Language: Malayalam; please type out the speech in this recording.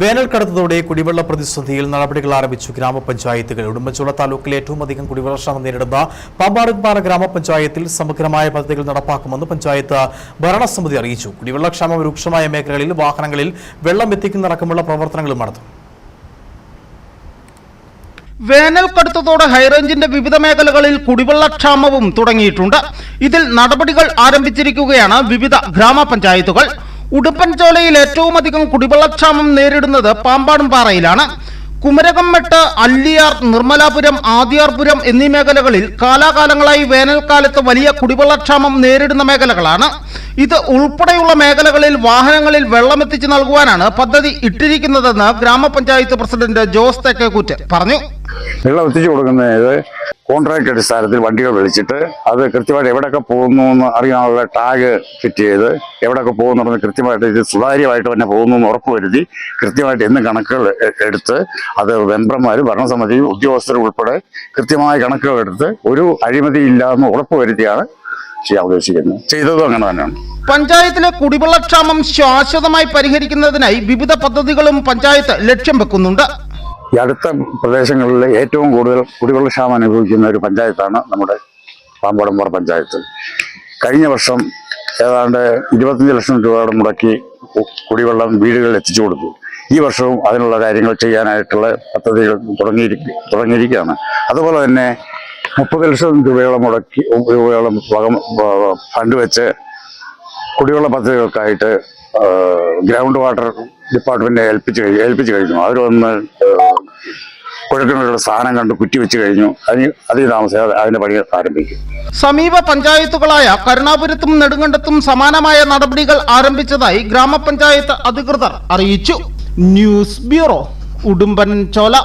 വേനൽക്കടുത്തതോടെ കുടിവെള്ള പ്രതിസന്ധിയിൽ നടപടികൾ ആരംഭിച്ചു ഗ്രാമപഞ്ചായത്തുകൾ. ഉടുമ്പൻചോള താലൂക്കിൽ ഏറ്റവും അധികം കുടിവെള്ളക്ഷാമം നേരിടുന്ന പാമ്പാടുംപാറ ഗ്രാമപഞ്ചായത്തിൽ സമഗ്രമായ പദ്ധതികൾ നടപ്പാക്കുമെന്ന് പഞ്ചായത്ത് ഭരണസമിതി അറിയിച്ചു. കുടിവെള്ളക്ഷാമം രൂക്ഷമായ മേഖലകളിൽ വാഹനങ്ങളിൽ വെള്ളം എത്തിക്കുന്നതടക്കമുള്ള പ്രവർത്തനങ്ങളും നടത്തും വേനൽക്കടുത്തതോടെ ഹൈറേഞ്ചിന്റെ വിവിധ മേഖലകളിൽ കുടിവെള്ളക്ഷാമവും തുടങ്ങിയിട്ടുണ്ട്. ഇതിൽ നടപടികൾ ആരംഭിച്ചിരിക്കുകയാണ് വിവിധ ഗ്രാമപഞ്ചായത്തുകൾ. ഉടുമ്പൻചോലയിൽ ഏറ്റവും അധികം കുടിവെള്ളക്ഷാമം നേരിടുന്നത് പാമ്പാടും പാറയിലാണ്. കുമരകംമെട്ട് അല്ലിയാർ നിർമ്മലാപുരം ആദിയാർപുരം എന്നീ മേഖലകളിൽ കാലാകാലങ്ങളായി വേനൽക്കാലത്ത് വലിയ കുടിവെള്ളക്ഷാമം നേരിടുന്ന മേഖലകളാണ്. ഇത് ഉൾപ്പെടെയുള്ള മേഖലകളിൽ വാഹനങ്ങളിൽ വെള്ളമെത്തിച്ചു നൽകുവാനാണ് പദ്ധതി ഇട്ടിരിക്കുന്നതെന്ന് ഗ്രാമപഞ്ചായത്ത് പ്രസിഡന്റ് ജോസ് തെക്കേക്കൂറ്റ് പറഞ്ഞു. വെള്ളം എത്തിച്ചു കൊടുക്കുന്നത് കോൺട്രാക്ട് അടിസ്ഥാനത്തിൽ വണ്ടികൾ വിളിച്ചിട്ട് അത് കൃത്യമായിട്ട് എവിടെയൊക്കെ പോകുന്നു എന്ന് അറിയാനുള്ള ടാഗ് ഫിറ്റ് ചെയ്ത് എവിടെയൊക്കെ പോകുന്നു കൃത്യമായിട്ട് ഇത് സുതാര്യമായിട്ട് തന്നെ പോകുന്നു എന്ന് ഉറപ്പുവരുത്തി കൃത്യമായിട്ട് എന്നും കണക്കുകൾ എടുത്ത് അത് മെമ്പർമാരും ഭരണസമിതി ഉദ്യോഗസ്ഥരും ഉൾപ്പെടെ കൃത്യമായ കണക്കുകൾ എടുത്ത് ഒരു അഴിമതി ഇല്ലാന്ന് ഉറപ്പുവരുത്തിയാണ് ചെയ്യാൻ ഉദ്ദേശിക്കുന്നത് ചെയ്തതും അങ്ങനെ തന്നെയാണ്. പഞ്ചായത്തിലെ കുടിവെള്ളക്ഷാമം ശാശ്വതമായി പരിഹരിക്കുന്നതിനായി വിവിധ പദ്ധതികളും പഞ്ചായത്ത് ലക്ഷ്യം വെക്കുന്നുണ്ട്. ഈ അടുത്ത പ്രദേശങ്ങളിൽ ഏറ്റവും കൂടുതൽ കുടിവെള്ളക്ഷാമം അനുഭവിക്കുന്ന ഒരു പഞ്ചായത്താണ് നമ്മുടെ പാമ്പോടമ്പുറ പഞ്ചായത്ത്. കഴിഞ്ഞ വർഷം ഏതാണ്ട് ഇരുപത്തഞ്ച് ലക്ഷം രൂപയുടെ മുടക്കി കുടിവെള്ളം വീടുകളിൽ എത്തിച്ചു കൊടുത്തു. ഈ വർഷവും അതിനുള്ള കാര്യങ്ങൾ ചെയ്യാനായിട്ടുള്ള പദ്ധതികൾ തുടങ്ങിയിരി തുടങ്ങിയിരിക്കുകയാണ്. അതുപോലെ തന്നെ മുപ്പത് ലക്ഷം രൂപയോളം മുടക്കി രൂപയോളം ഫണ്ട് വെച്ച് കുടിവെള്ള പദ്ധതികൾക്കായിട്ട് ഗ്രൗണ്ട് വാട്ടർ ഡിപ്പാർട്ട്മെന്റ് ഏൽപ്പിച്ച് ഏൽപ്പിച്ച് കഴിഞ്ഞു. ആ, കുഴക്കിനുള്ള സാധനം കണ്ട് കുറ്റിവെച്ച് കഴിഞ്ഞു. അതിന് അധികം താമസിയാതെ അതിന്റെ പണി ആരംഭിക്കും. സമീപ പഞ്ചായത്തുകളായ കരുണാപുരത്തും നെടുങ്കണ്ടത്തും സമാനമായ നടപടികൾ ആരംഭിച്ചതായി ഗ്രാമപഞ്ചായത്ത് അധികൃതർ അറിയിച്ചു. News bureau Udumbanchola.